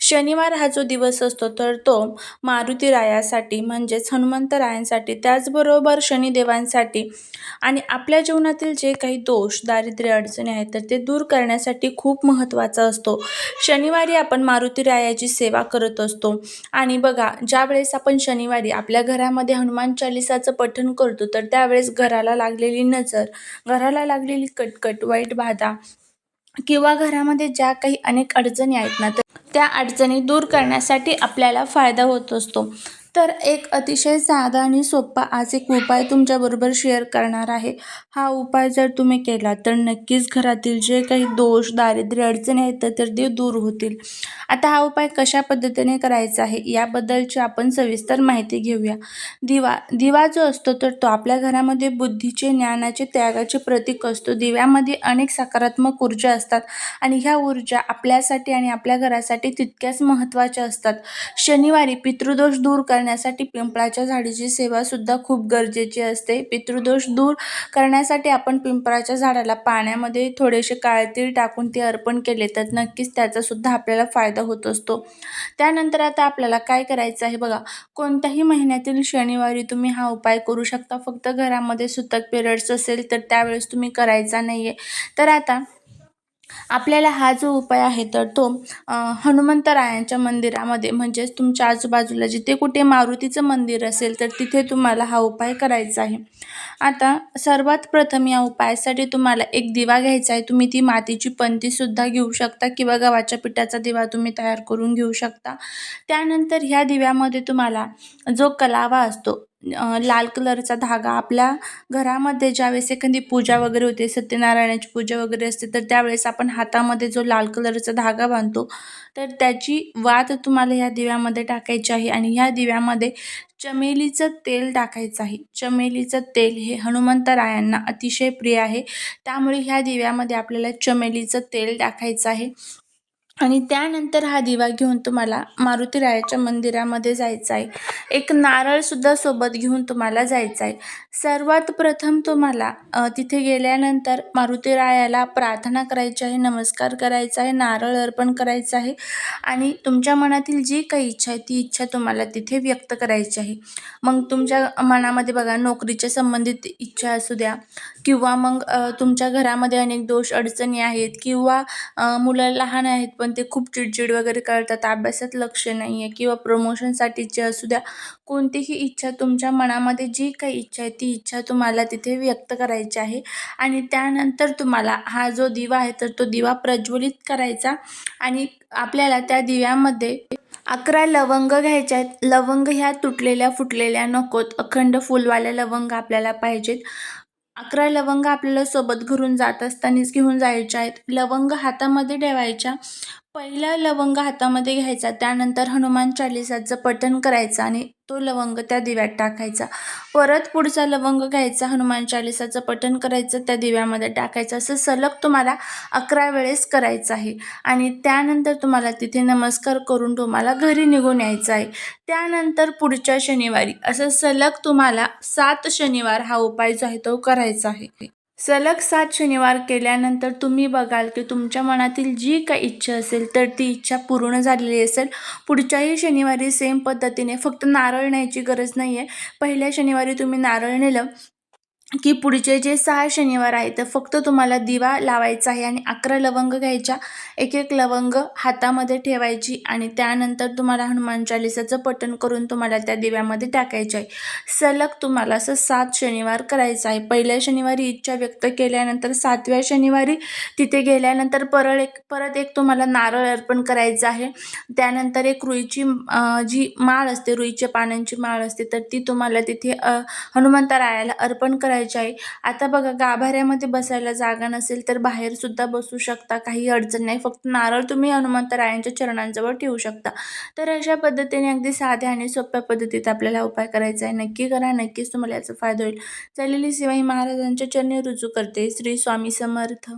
शनिवार हा जो दिवस असतो तर तो मारुतीरायासाठी म्हणजेच हनुमंतरायांसाठी त्याचबरोबर शनिदेवांसाठी आणि आपल्या जीवनातील जे काही दोष दारिद्र्य अडचणी आहेत तर ते दूर करण्यासाठी खूप महत्त्वाचा असतो. शनिवारी आपण मारुतीरायाची सेवा करत असतो आणि बघा ज्यावेळेस आपण शनिवारी आपल्या घरामध्ये हनुमान चालिसाचं पठण करतो तर त्यावेळेस घराला लागलेली नजर घराला लागलेली कटकट वाईट बाधा किंवा घरामध्ये ज्या काही अनेक अडचणी आहेत ना तर त्या अडचणी दूर करण्यासाठी आपल्याला फायदा होत असतो. तर एक अतिशय साधा आणि सोपा आज एक उपाय तुमच्याबरोबर शेअर करणार आहे. हा उपाय जर तुम्ही केला तर नक्कीच घरातील जे काही दोष दारिद्र्य अडचणी आहेत तर ते दूर होतील. आता हा उपाय कशा पद्धतीने करायचा आहे याबद्दलची आपण सविस्तर माहिती घेऊया. दिवा दिवा जो असतो तर तो आपल्या घरामध्ये बुद्धीचे ज्ञानाचे त्यागाचे प्रतीक असतो. दिव्यामध्ये अनेक सकारात्मक ऊर्जा असतात आणि ह्या ऊर्जा आपल्यासाठी आणि आपल्या घरासाठी तितक्याच महत्त्वाच्या असतात. शनिवारी पितृदोष दूर करण्यासाठी पिंपळाच्या झाडीची सेवा सुद्धा खूप गरजेची असते. पितृदोष दूर करण्यासाठी आपण पिंपळाच्या झाडाला पाण्यामध्ये थोडेसे काळे तीळ टाकून ते अर्पण केले तर नक्कीच त्याचासुद्धा आपल्याला फायदा होत असतो. त्यानंतर आता आपल्याला काय करायचं आहे बघा. कोणत्याही महिन्यातील शनिवारी तुम्ही हा उपाय करू शकता. फक्त घरामध्ये सुतक पिरियड्स असेल तर त्यावेळेस तुम्ही करायचा नाही आहे तर आता आपल्याला हा जो उपाय आहे तर तो हनुमंतरायांच्या मंदिरामध्ये म्हणजेच तुमच्या आजूबाजूला जिथे कुठे मारुतीचं मंदिर असेल तर तिथे तुम्हाला हा उपाय करायचा आहे. आता सर्वात प्रथम या उपायासाठी तुम्हाला एक दिवा घ्यायचा आहे. तुम्ही ती मातीची पंतीसुद्धा घेऊ शकता किंवा गव्हाच्या पिठाचा दिवा तुम्ही तयार करून घेऊ शकता. त्यानंतर ह्या दिव्यामध्ये तुम्हाला जो कलावा असतो लाल कलरचा धागा आपल्या घरामध्ये ज्यावेळेस एखादी पूजा वगैरे होते सत्यनारायणाची पूजा वगैरे असते तर त्यावेळेस आपण हातामध्ये जो लाल कलरचा धागा बांधतो तर त्याची वात तुम्हाला ह्या दिव्यामध्ये टाकायची आहे आणि ह्या दिव्यामध्ये चमेलीचं तेल टाकायचं आहे. चमेलीचं तेल हे हनुमंतरायांना अतिशय प्रिय आहे. त्यामुळे ह्या दिव्यामध्ये आपल्याला चमेलीचं तेल टाकायचं आहे. आणि त्यानंतर हा दिवा घेऊन तुम्हाला मारुतीरायाच्या मंदिरामध्ये जायचं आहे एक नारळसुद्धा सोबत घेऊन तुम्हाला जायचं आहे सर्वात प्रथम तुम्हाला तिथे गेल्यानंतर मारुतीरायाला प्रार्थना करायची आहे नमस्कार करायचा आहे नारळ अर्पण करायचं आहे आणि तुमच्या मनातील जी काही इच्छा आहे ती इच्छा तुम्हाला तिथे व्यक्त करायची आहे. मग तुमच्या मनामध्ये बघा नोकरीच्या संबंधित इच्छा असू द्या किंवा मग तुमच्या घरामध्ये अनेक दोष अडचणी आहेत किंवा मुलं लहान आहेत पण ते खूप चिडचिड वगैरे करतात. अभ्यासात लक्ष नाही आहे किंवा प्रमोशनसाठीचे असू द्या कोणतीही इच्छा तुमच्या मनामध्ये जी काही इच्छा आहे ती इच्छा तुम्हाला तिथे व्यक्त करायची आहे. आणि त्यानंतर तुम्हाला हा जो दिवा आहे तर तो दिवा प्रज्वलित करायचा आणि आपल्याला त्या दिव्यामध्ये अकरा लवंग घ्यायच्या आहेत. लवंग ह्या तुटलेल्या फुटलेल्या नकोत. अखंड फुलवाल्या लवंग आपल्याला पाहिजेत. अकरा लवंग आपल्याला सोबत घरून जात असतानाच घेऊन जायच्या आहेत. लवंग हातामध्ये ठेवायच्या. पहिला लवंग हातामध्ये घ्यायचा त्यानंतर हनुमान चालिसाचं पठण करायचं आणि तो लवंग त्या दिव्यात टाकायचा. परत पुढचा लवंग घ्यायचा हनुमान चालिसाचं पठण करायचं त्या दिव्यामध्ये टाकायचं. असं सलग तुम्हाला अकरा वेळेस करायचं आहे. आणि त्यानंतर तुम्हाला तिथे नमस्कार करून तुम्हाला घरी निघून यायचं आहे. त्यानंतर पुढच्या शनिवारी असं सलग तुम्हाला सात शनिवार हा उपाय जो आहे तो करायचा आहे. सलग सात शनिवार केल्यानंतर तुम्ही बघाल की तुमच्या मनातील जी काही इच्छा असेल तर ती इच्छा पूर्ण झालेली असेल. पुढच्याही शनिवारी सेम पद्धतीने फक्त नारळ न्यायची गरज नाही आहे पहिल्या शनिवारी तुम्ही नारळ नेलं की पुढचे जे सहा शनिवार आहे तर फक्त तुम्हाला दिवा लावायचा आहे आणि अकरा लवंग घ्यायच्या. एक एक लवंग हातामध्ये ठेवायची आणि त्यानंतर तुम्हाला हनुमान चालिसाचं पठण करून तुम्हाला त्या दिव्यामध्ये टाकायचं आहे. सलग तुम्हाला असं सात शनिवार करायचं आहे. पहिल्या शनिवारी इच्छा व्यक्त केल्यानंतर सातव्या शनिवारी तिथे गेल्यानंतर परत एक परत एक तुम्हाला नारळ अर्पण करायचं आहे. त्यानंतर एक रुईची जी माळ असते रुईच्या पानांची माळ असते तर ती तुम्हाला तिथे हनुमंतरायाला अर्पण करायची करायचे आहे आता बघा गाभाऱ्यामध्ये बसायला जागा नसेल तर बाहेर सुद्धा बसू शकता. काही अडचण नाही. फक्त नारळ तुम्ही हनुमंतरायांच्या चरणांजवळ ठेवू शकता. तर अशा पद्धतीने अगदी साध्या आणि सोप्या पद्धतीत आपल्याला उपाय करायचा आहे. नक्की करा. नक्कीच तुम्हाला याचा फायदा होईल. चालेली शिवाई महाराजांच्या चरणी रुजू करते. श्री स्वामी समर्थ.